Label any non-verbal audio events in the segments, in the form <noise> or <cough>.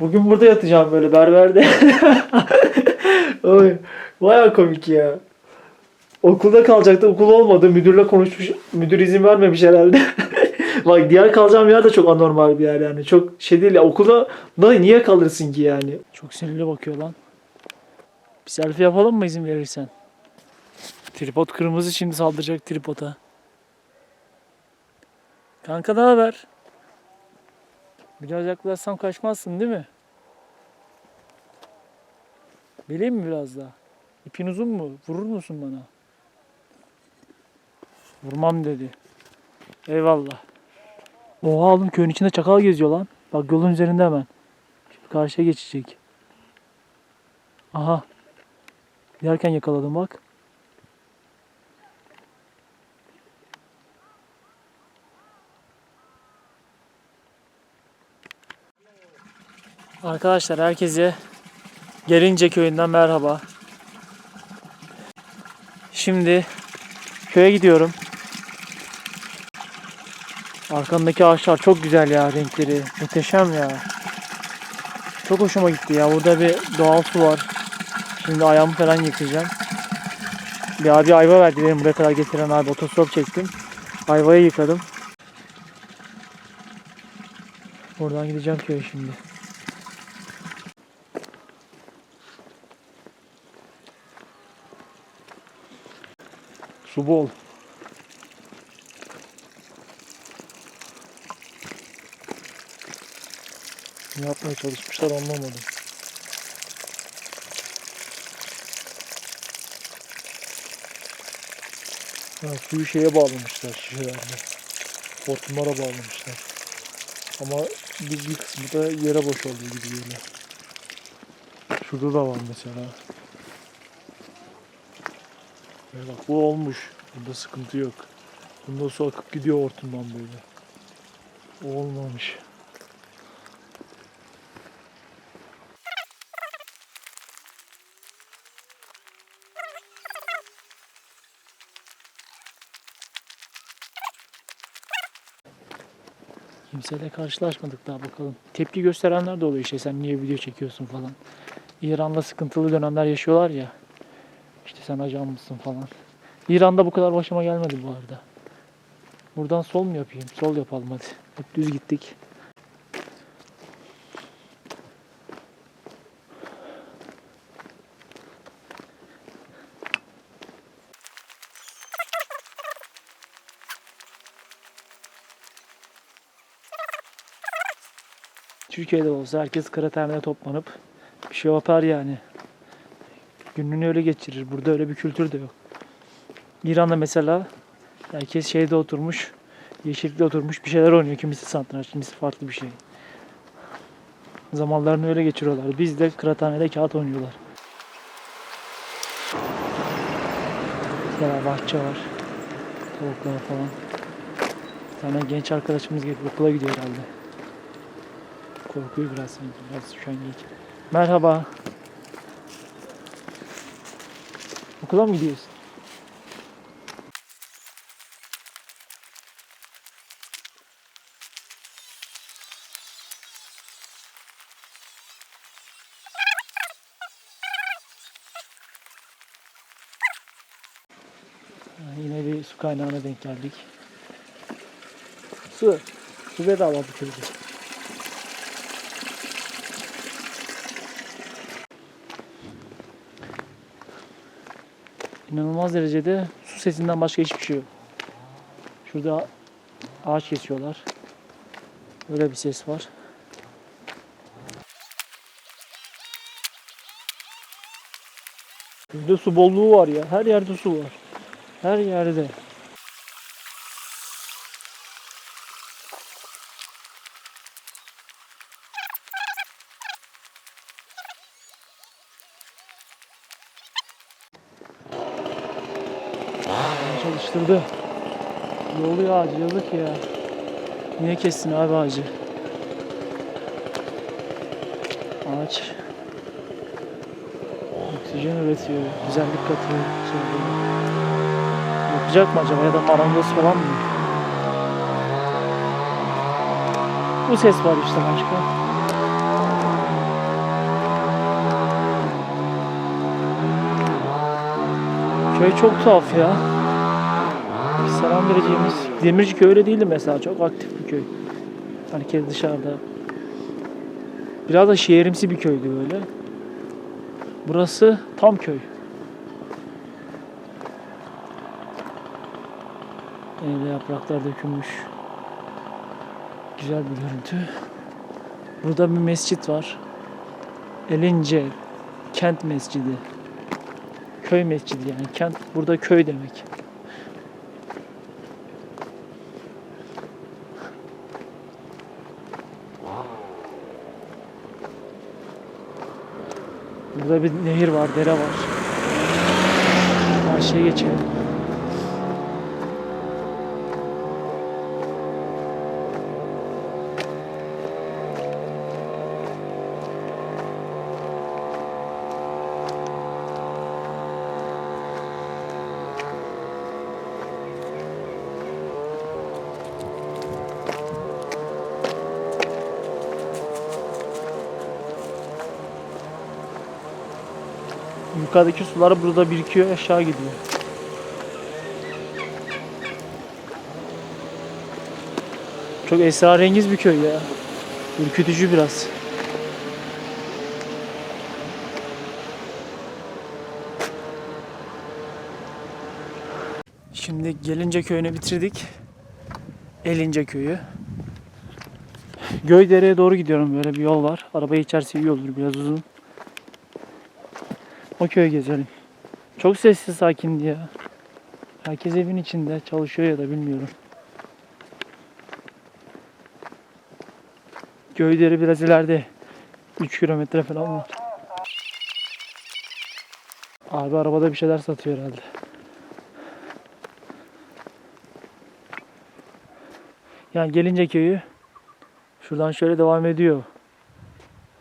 Bugün burada yatacağım böyle berberde. <laughs> Oy, Baya komik ya. Okulda kalacaktı. Okul olmadı. Müdürle konuşmuş. Müdür izin vermemiş herhalde. <laughs> Bak diğer kalacağım yer de çok anormal bir yer yani. Çok şey değil ya. Okulda da niye kalırsın ki yani? Çok sinirli bakıyor lan. Bir selfie yapalım mı izin verirsen? Tripod kırmızı şimdi saldıracak tripoda. Kanka ne haber? Biraz yaklaşsam kaçmazsın değil mi? Bileyim mi biraz daha? İpin uzun mu? Vurur musun bana? Vurmam dedi. Eyvallah. Oha oğlum köyün içinde çakal geziyor lan. Bak yolun üzerinde hemen. Şimdi karşıya geçecek. Aha. Giderken yakaladım bak. Arkadaşlar herkese Gerince köyünden merhaba. Şimdi köye gidiyorum. Arkamdaki ağaçlar çok güzel ya renkleri. Muhteşem ya. Çok hoşuma gitti ya. Burada bir doğal su var. Şimdi ayağımı falan yıkayacağım. Bir abi ayva verdi benim buraya kadar getiren abi. Otostop çektim. Ayvayı yıkadım. Buradan gideceğim köye şimdi. Su bol. Ne yapmaya çalışmışlar anlamadım. Ha, suyu şeye bağlamışlar şişelerde. Hortumlara bağlamışlar. Ama bir, bir kısmı da yere boşaldığı gibi geliyor. Şurada da var mesela. Ya bak bu olmuş. Bunda sıkıntı yok. Bunda su akıp gidiyor hortumdan böyle. Olmamış. Kimseyle karşılaşmadık daha bakalım. Tepki gösterenler de oluyor işte sen niye video çekiyorsun falan. İran'la sıkıntılı dönemler yaşıyorlar ya. Sen ajan mısın falan. İran'da bu kadar başıma gelmedi bu arada. Buradan sol mu yapayım? Sol yapalım hadi. Hep düz gittik. Türkiye'de olsa herkes kıraathanede toplanıp bir şey yapar yani. Gününü öyle geçirir. Burada öyle bir kültür de yok. İran'da mesela herkes şeyde oturmuş, yeşillikte oturmuş bir şeyler oynuyor. Kimisi satranç, kimisi farklı bir şey. Zamanlarını öyle geçiriyorlar. Biz de kıraathanede kağıt oynuyorlar. Mesela bahçe var. Tavuklar falan. Bir tane genç arkadaşımız gelip okula gidiyor herhalde. Korkuyor biraz sanki. Biraz üşengeç. Merhaba. Okula mı gidiyorsun? Yine bir su kaynağına denk geldik. Su. Su bedava bu köyde. İnanılmaz derecede su sesinden başka hiçbir şey yok. Şurada ağaç kesiyorlar. Öyle bir ses var. Burada su bolluğu var ya. Her yerde su var. Her yerde. çalıştırdı. Ne oluyor ağacı yazık ya. Niye kestin abi ağacı? Ağaç oksijen üretiyor, güzellik katıyor. Şey Yapacak mı acaba ya da marangoz falan mı? Bu ses var işte başka. Köy çok tuhaf ya. Selam vereceğimiz. Demirci köy öyle değildi mesela. Çok aktif bir köy. Herkes dışarıda. Biraz da şehrimsi bir köydü böyle. Burası tam köy. Evde yapraklar dökülmüş. Güzel bir görüntü. Burada bir mescit var. Elince Kent Mescidi. Köy mescidi yani. Kent burada köy demek. Burada bir nehir var, dere var. Karşıya geçelim. Yukarıdaki sular burada birikiyor, aşağı gidiyor. Çok esrarengiz bir köy ya. Ürkütücü biraz. Şimdi Gelince köyünü bitirdik. Elince köyü. Göydere'ye doğru gidiyorum. Böyle bir yol var. Araba içerisi iyi olur. Biraz uzun. O köye gezelim. Çok sessiz sakindi ya. Herkes evin içinde çalışıyor ya da bilmiyorum. Göyderi biraz ileride. 3 kilometre falan var. Abi arabada bir şeyler satıyor herhalde. Yani gelince köyü şuradan şöyle devam ediyor.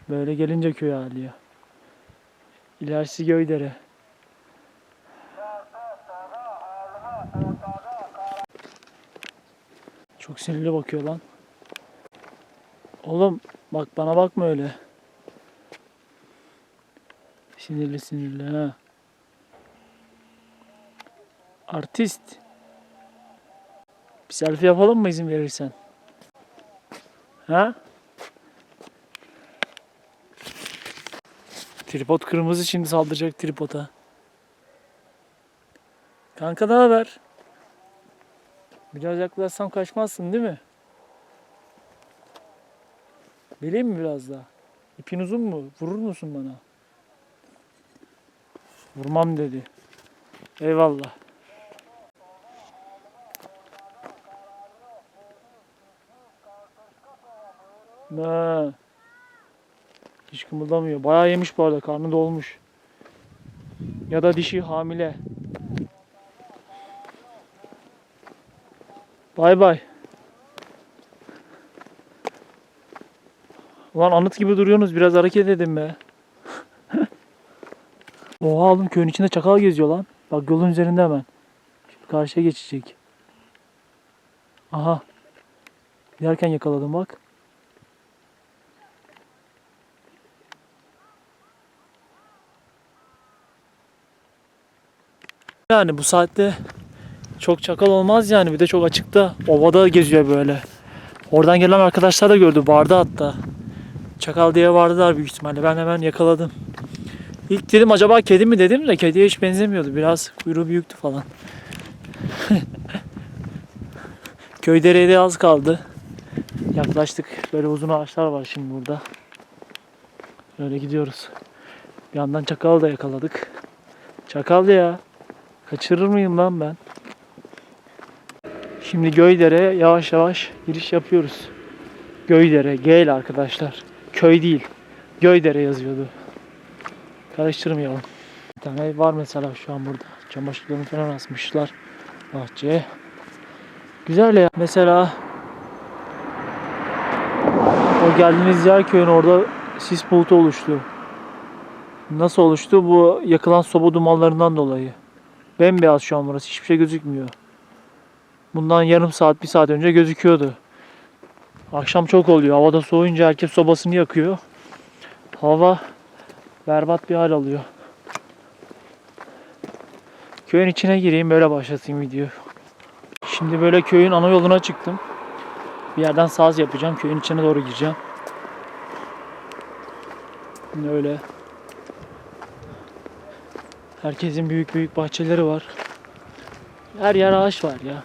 Böyle gelince köy hali ya. İlerisi Göydere. Çok sinirli bakıyor lan. Oğlum bak bana bakma öyle. Sinirli sinirli ha. Artist. Bir selfie yapalım mı izin verirsen? Ha? Tripod kırmızı şimdi saldıracak tripoda. Kanka ne haber? Biraz yaklaşsam kaçmazsın değil mi? Bileyim mi biraz daha? İpin uzun mu? Vurur musun bana? Vurmam dedi. Eyvallah. Ne? Hiç kımıldamıyor. Bayağı yemiş bu arada. Karnı dolmuş. Ya da dişi hamile. Bay bay. Ulan anıt gibi duruyorsunuz. Biraz hareket edin be. <laughs> Oha oğlum köyün içinde çakal geziyor lan. Bak yolun üzerinde hemen. Şimdi karşıya geçecek. Aha. Giderken yakaladım bak. Yani bu saatte çok çakal olmaz yani. Bir de çok açıkta. Ovada geziyor böyle. Oradan gelen arkadaşlar da gördü. Barda hatta. Çakal diye vardılar büyük ihtimalle. Ben hemen yakaladım. İlk dedim acaba kedi mi dedim de kediye hiç benzemiyordu. Biraz kuyruğu büyüktü falan. <laughs> Köy derede az kaldı. Yaklaştık. Böyle uzun ağaçlar var şimdi burada. Böyle gidiyoruz. Bir yandan çakal da yakaladık. Çakal ya. Kaçırır mıyım lan ben? Şimdi Göydere'ye yavaş yavaş giriş yapıyoruz. Göydere, G arkadaşlar. Köy değil. Göydere yazıyordu. Karıştırmayalım. Bir tane var mesela şu an burada. Çamaşırlarını falan asmışlar bahçeye. Güzel ya. Mesela o geldiğiniz yer köyün orada sis bulutu oluştu. Nasıl oluştu? Bu yakılan soba dumanlarından dolayı. Bembeyaz şu an burası. Hiçbir şey gözükmüyor. Bundan yarım saat, bir saat önce gözüküyordu. Akşam çok oluyor. Havada soğuyunca herkes sobasını yakıyor. Hava berbat bir hal alıyor. Köyün içine gireyim böyle başlatayım video. Şimdi böyle köyün ana yoluna çıktım. Bir yerden saz yapacağım. Köyün içine doğru gireceğim. Öyle. Herkesin büyük büyük bahçeleri var. Her yer ağaç var ya.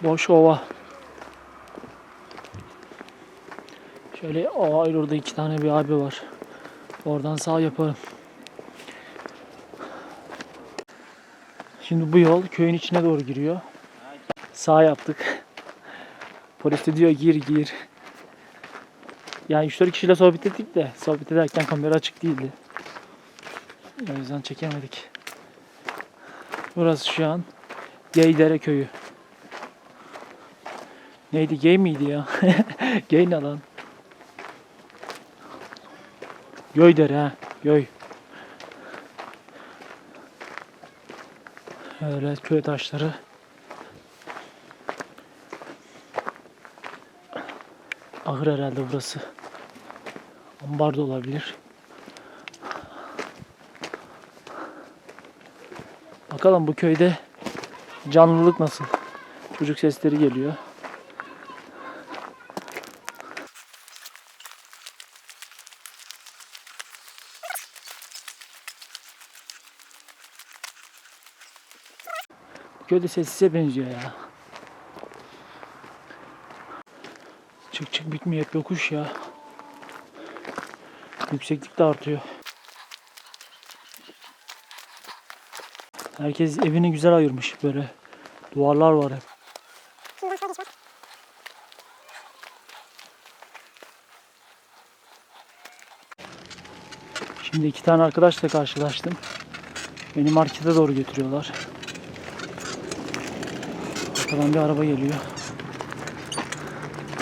Boş ova. Şöyle aa orada iki tane bir abi var. Oradan sağ yaparım. Şimdi bu yol köyün içine doğru giriyor. Sağ yaptık. Polis de diyor gir gir. Yani 3-4 kişiyle sohbet ettik de sohbet ederken kamera açık değildi. O yüzden çekemedik. Burası şu an Geydere köyü. Neydi? Gey miydi ya? <laughs> Gey ne lan? Göydere ha. Göy. Öyle köy taşları. Ahır herhalde burası. Ambar da olabilir. Bakalım bu köyde canlılık nasıl? Çocuk sesleri geliyor. Köyde sessize benziyor ya. Çık çık bitmiyor hep yokuş ya. Yükseklik de artıyor. Herkes evini güzel ayırmış böyle. Duvarlar var hep. Şimdi iki tane arkadaşla karşılaştım. Beni markete doğru götürüyorlar. Arkadan bir araba geliyor.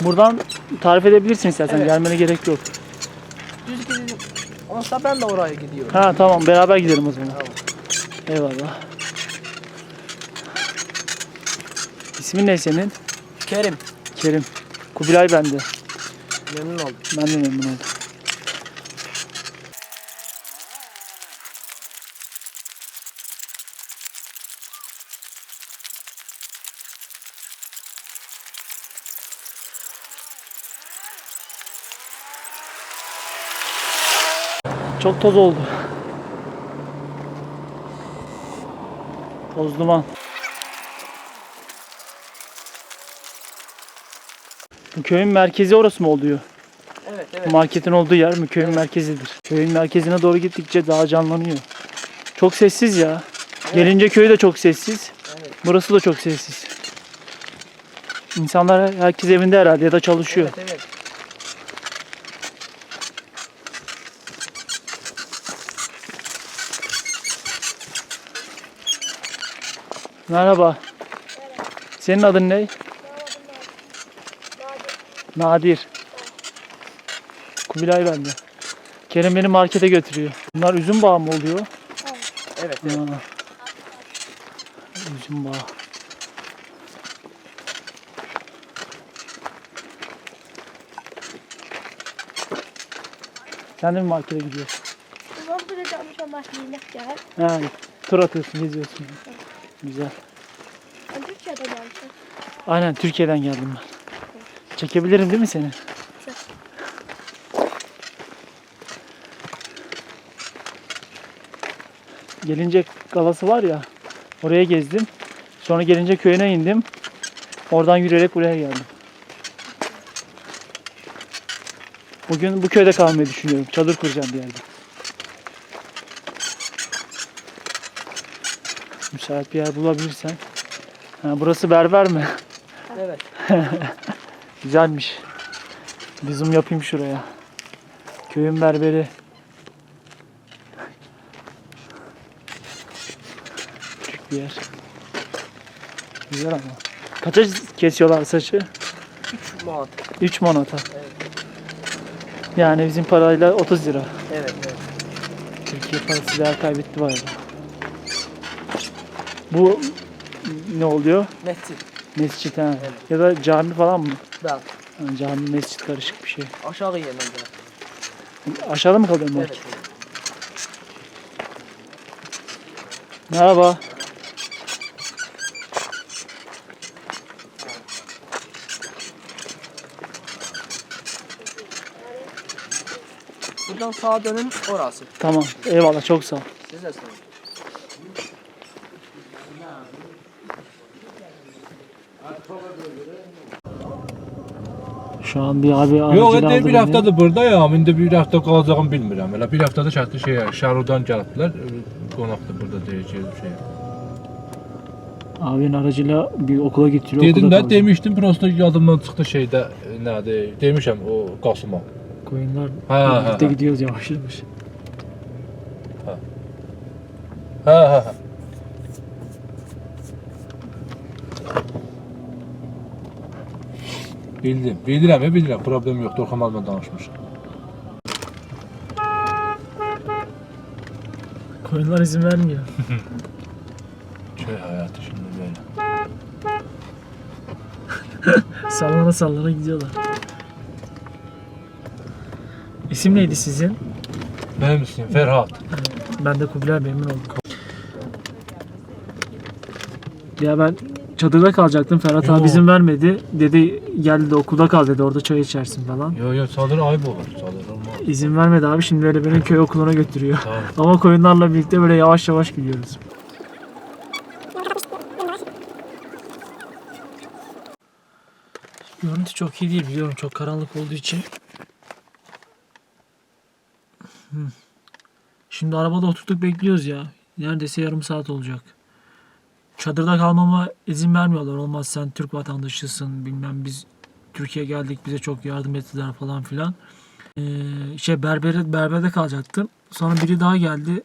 Buradan tarif edebilirsin istersen. Evet. Gelmene gerek yok. Düz gidin. Olsa ben de oraya gidiyorum. Ha tamam beraber gidelim o zaman. Tamam. Eyvallah. İsmin ne senin? Kerim. Kerim. Kubilay bende. Memnun oldum. Ben de memnun oldum. Çok toz oldu. Toz duman. Bu köyün merkezi orası mı oluyor? Evet evet. Marketin olduğu yer mi köyün merkezidir. Köyün merkezine doğru gittikçe daha canlanıyor. Çok sessiz ya. Gelince köy de çok sessiz. Evet. Burası da çok sessiz. İnsanlar herkes evinde herhalde ya da çalışıyor. Evet evet. Merhaba. Senin adın ne? Nadir. Kubilay bende. Kerem beni markete götürüyor. Bunlar üzüm bağı mı oluyor? Evet evet. Ha. Üzüm bağı. Sen de mi markete gidiyorsun? Babam burada çalmış ama yine gel. Ha, tur atıyorsun, geziyorsun. Güzel. Ben Türkiye'den almışım. Aynen Türkiye'den geldim ben. Çekebilirim değil mi seni? Çek. Gelince galası var ya. Oraya gezdim. Sonra gelince köyüne indim. Oradan yürüyerek buraya geldim. Bugün bu köyde kalmayı düşünüyorum. Çadır kuracağım bir yerde. Müsait bir yer bulabilirsen. Ha, burası berber mi? Evet. <laughs> Güzelmiş. Bir zoom yapayım şuraya. Köyün berberi. Küçük bir yer. Güzel ama. Kaça kesiyorlar saçı? 3 manat. 3 manata. Evet. Yani bizim parayla 30 lira. Evet evet. Türkiye parası değer kaybetti bayağı. Bu ne oluyor? Mescid. Mescit ha. Evet. Ya da cami falan mı? Da. Ha, cami mescit karışık bir şey. Aşağı yemem de. Aşağıda mı kalıyor market? Evet. evet. Merhaba. Buradan sağa dönün orası. Tamam. Eyvallah çok sağ ol. Size sorayım. Şu an bir abi aracını indi aldı bir beni. haftadır buradayam. İndi bir hafta qalacağımı bilmirəm. Elə bir haftada şərtli şey, Şarudan gəliblər. Qonaqdır burada deyəcək bir şey. Abinin aracıyla bir okula getiriyor. Dedim kalacak. demişdim, prosto yadımdan çıxdı şeydə e, nədir? Demişəm o Qasıma. Koyunlar Ha, birlikte ha, ha. gidiyoruz yavaş yavaş. Hə, hə, hə. Bildim, bilirəm, e, bilirəm. Problem yoxdur. Orxan müəllimlə danışmışam. Koyunlar izin vermiyor. <laughs> Köy həyatı şimdi belə. <laughs> Sallana sallana gidiyorlar. İsim neydi sizin? Mənim ismim Fərhad. Ben de Kubilay memnun oldum. Ya ben çadırda kalacaktım. Ferhat Yo. abi izin vermedi. Dedi gel de okulda kal dedi. Orada çay içersin falan. Yo, yo, çadır ayıb olur. Çadır olmaz. İzin vermedi abi. Şimdi böyle beni köy okuluna götürüyor. Tamam. <laughs> Ama koyunlarla birlikte böyle yavaş yavaş gidiyoruz. Görüntü çok iyi değil biliyorum. Çok karanlık olduğu için. Hmm. Şimdi arabada oturduk bekliyoruz ya. Neredeyse yarım saat olacak. Çadırda kalmama izin vermiyorlar. Olmaz sen Türk vatandaşısın bilmem biz Türkiye'ye geldik bize çok yardım ettiler falan filan. Ee, şey berbere, berberde kalacaktım. Sonra biri daha geldi.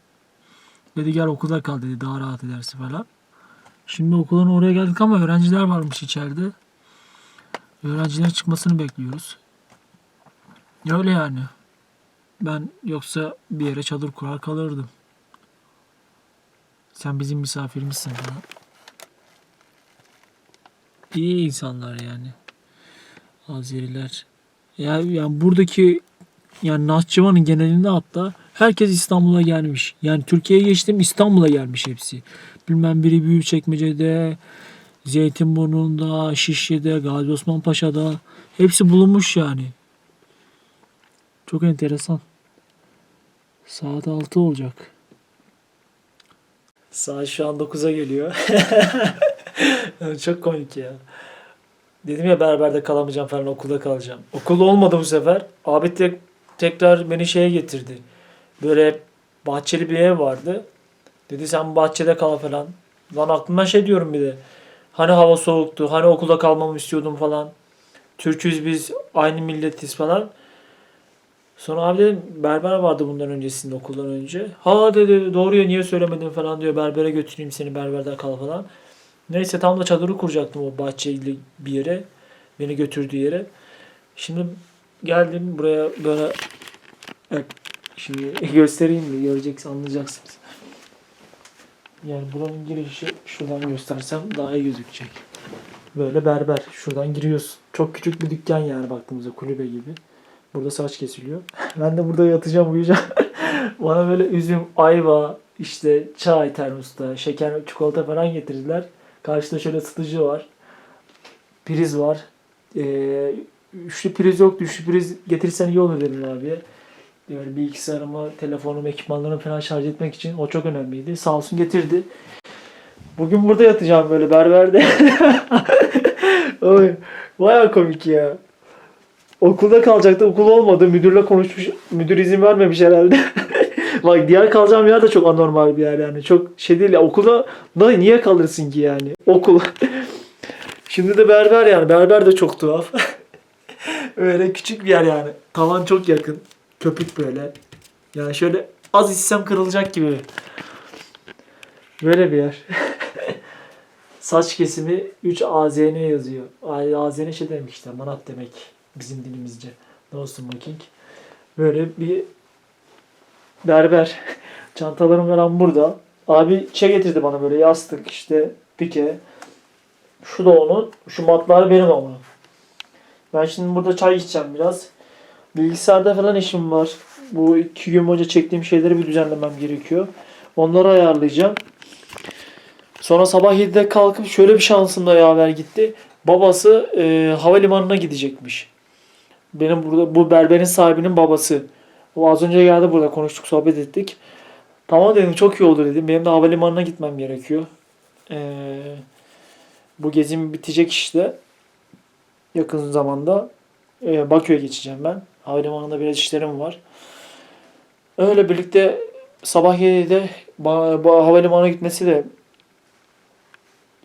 Dedi gel okulda kal dedi daha rahat edersin falan. Şimdi okulun oraya geldik ama öğrenciler varmış içeride. Öğrencilerin çıkmasını bekliyoruz. Öyle yani. Ben yoksa bir yere çadır kurar kalırdım. Sen bizim misafirimizsin falan. İyi insanlar yani. Azeriler. Ya yani buradaki yani Nahçıvan'ın genelinde hatta herkes İstanbul'a gelmiş. Yani Türkiye'ye geçtim İstanbul'a gelmiş hepsi. Bilmem biri Büyükçekmece'de, Zeytinburnu'nda, Şişli'de, Gazi Osman Paşa'da hepsi bulunmuş yani. Çok enteresan. Saat 6 olacak. Saat şu an 9'a geliyor. <laughs> <laughs> Çok komik ya. Dedim ya berberde kalamayacağım falan okulda kalacağım. Okulda olmadı bu sefer. Abi tek, tekrar beni şeye getirdi. Böyle bahçeli bir ev vardı. Dedi sen bahçede kal falan. Lan aklımdan şey diyorum bir de. Hani hava soğuktu. Hani okulda kalmamı istiyordum falan. Türküz biz aynı milletiz falan. Sonra abi dedim berber vardı bundan öncesinde okuldan önce. Ha dedi doğru ya niye söylemedin falan diyor. Berbere götüreyim seni berberde kal falan. Neyse tam da çadırı kuracaktım o bahçeli bir yere. Beni götürdüğü yere. Şimdi geldim buraya böyle evet, şimdi <laughs> göstereyim mi? Göreceksin anlayacaksınız. Yani buranın girişi şuradan göstersem daha iyi gözükecek. Böyle berber. Şuradan giriyorsun. Çok küçük bir dükkan yani baktığımızda kulübe gibi. Burada saç kesiliyor. <laughs> Ben de burada yatacağım uyuyacağım. <laughs> Bana böyle üzüm, ayva, işte çay termosta, şeker, çikolata falan getirdiler. Karşıda şöyle ısıtıcı var. Priz var. Ee, üçlü priz yok. Üçlü priz getirsen iyi olur dedim abiye. Yani bilgisayarımı, telefonumu, ekipmanlarımı falan şarj etmek için o çok önemliydi. Sağ olsun getirdi. Bugün burada yatacağım böyle berberde. <laughs> Oy, Baya komik ya. Okulda kalacaktı. Okul olmadı. Müdürle konuşmuş. Müdür izin vermemiş herhalde. <laughs> Bak diğer kalacağım yer de çok anormal bir yer yani. Çok şey değil ya. Okulda da niye kalırsın ki yani? Okul. <laughs> Şimdi de berber yani. Berber de çok tuhaf. <laughs> Öyle küçük bir yer yani. Tavan çok yakın. Köpük böyle. Yani şöyle az içsem kırılacak gibi. Böyle bir yer. <laughs> Saç kesimi 3 AZN yazıyor. AZN şey demek işte manat demek bizim dilimizce. No smoking. Böyle bir berber. Çantalarım falan burada. Abi şey getirdi bana böyle yastık işte pike. Şu da onun. Şu matlar benim ama. Ben şimdi burada çay içeceğim biraz. Bilgisayarda falan işim var. Bu iki gün boyunca çektiğim şeyleri bir düzenlemem gerekiyor. Onları ayarlayacağım. Sonra sabah 7'de kalkıp şöyle bir şansımla yaver gitti. Babası e, havalimanına gidecekmiş. Benim burada bu berberin sahibinin babası. O az önce geldi burada konuştuk sohbet ettik. Tamam dedim çok iyi olur dedim. Benim de havalimanına gitmem gerekiyor. Ee, bu gezim bitecek işte. Yakın zamanda e, Bakü'ye geçeceğim ben. Havalimanında biraz işlerim var. Öyle birlikte sabah 7'de ba- ba- havalimanına gitmesi de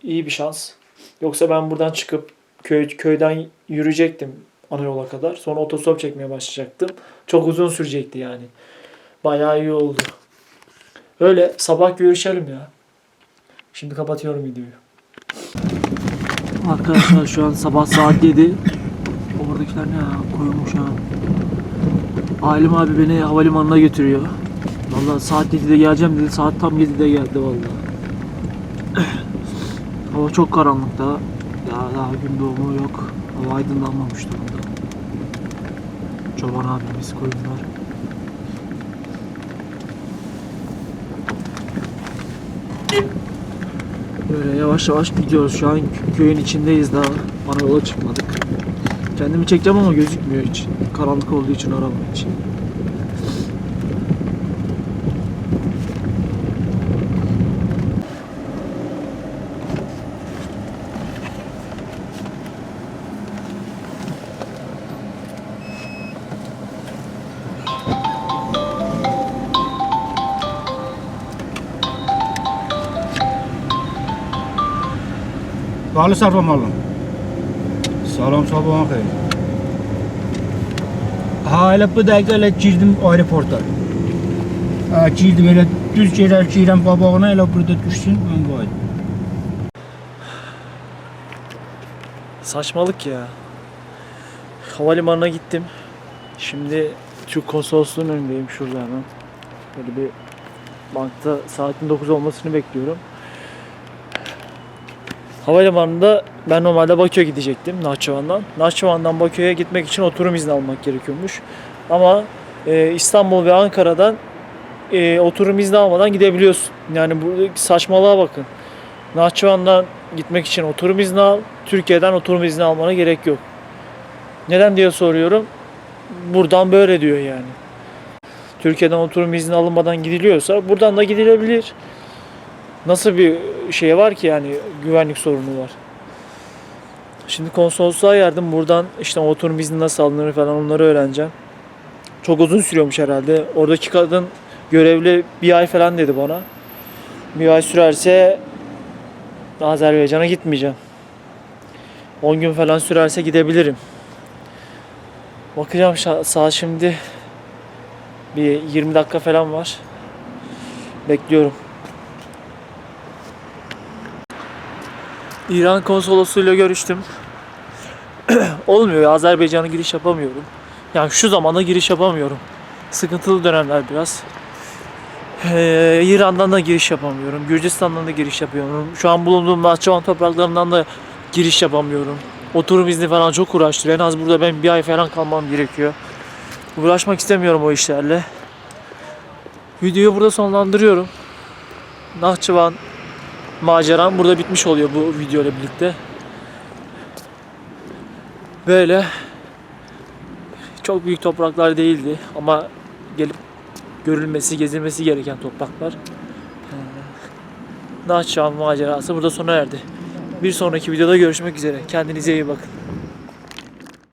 iyi bir şans. Yoksa ben buradan çıkıp köy köyden yürüyecektim ana yola kadar. Sonra otostop çekmeye başlayacaktım. Çok uzun sürecekti yani. Bayağı iyi oldu. Öyle sabah görüşelim ya. Şimdi kapatıyorum videoyu. Arkadaşlar şu an sabah saat 7. Oradakiler ne ya? Koyulmuş ha. Ailem abi beni havalimanına götürüyor. Vallahi saat 7'de geleceğim dedi. Saat tam 7'de geldi vallahi. Hava çok karanlık daha. Ya daha gün doğumu yok. Hava aydınlanmamış durumda. Çoban abimiz koyunlar. Böyle yavaş yavaş gidiyoruz. Şu an köyün içindeyiz daha. Ana yola çıkmadık. Kendimi çekeceğim ama gözükmüyor hiç. Karanlık olduğu için araba için. Bağlı sarpam alın. Salam sabahın xeyir. Ha elə bu dəqiqə elə girdim aeroporta. Ha girdim elə düz gedər girəm qabağına elə burada düşsün mən qayıdım. Saçmalık ya. Havalimanına gittim. Şimdi Türk konsolosluğunun önündeyim şurada hemen. Böyle bir bankta saatin 9 olmasını bekliyorum. Havalimanında ben normalde Bakü'ye gidecektim Nahçıvan'dan. Nahçıvan'dan Bakü'ye gitmek için oturum izni almak gerekiyormuş. Ama e, İstanbul ve Ankara'dan e, oturum izni almadan gidebiliyorsun. Yani buradaki saçmalığa bakın. Nahçıvan'dan gitmek için oturum izni al. Türkiye'den oturum izni almana gerek yok. Neden diye soruyorum. Buradan böyle diyor yani. Türkiye'den oturum izni alınmadan gidiliyorsa buradan da gidilebilir. Nasıl bir şey var ki yani güvenlik sorunu var. Şimdi konsolosluğa geldim. Buradan işte oturum izni nasıl alınır falan onları öğreneceğim. Çok uzun sürüyormuş herhalde. Oradaki kadın görevli bir ay falan dedi bana. Bir ay sürerse Azerbaycan'a gitmeyeceğim. 10 gün falan sürerse gidebilirim. Bakacağım saat şimdi bir 20 dakika falan var. Bekliyorum. İran konsolosluğuyla görüştüm. <clears throat> Olmuyor ya Azerbaycan'a giriş yapamıyorum. Yani şu zamanda giriş yapamıyorum. Sıkıntılı dönemler biraz. Ee, İran'dan da giriş yapamıyorum. Gürcistan'dan da giriş yapıyorum. Şu an bulunduğum Nahçıvan topraklarından da giriş yapamıyorum. Oturum izni falan çok uğraştırıyor. En az burada ben bir ay falan kalmam gerekiyor. Uğraşmak istemiyorum o işlerle. Videoyu burada sonlandırıyorum. Nahçıvan maceram burada bitmiş oluyor bu video ile birlikte. Böyle çok büyük topraklar değildi ama gelip görülmesi, gezilmesi gereken topraklar. Ee, Nahçıvan macerası burada sona erdi. Bir sonraki videoda görüşmek üzere. Kendinize iyi bakın.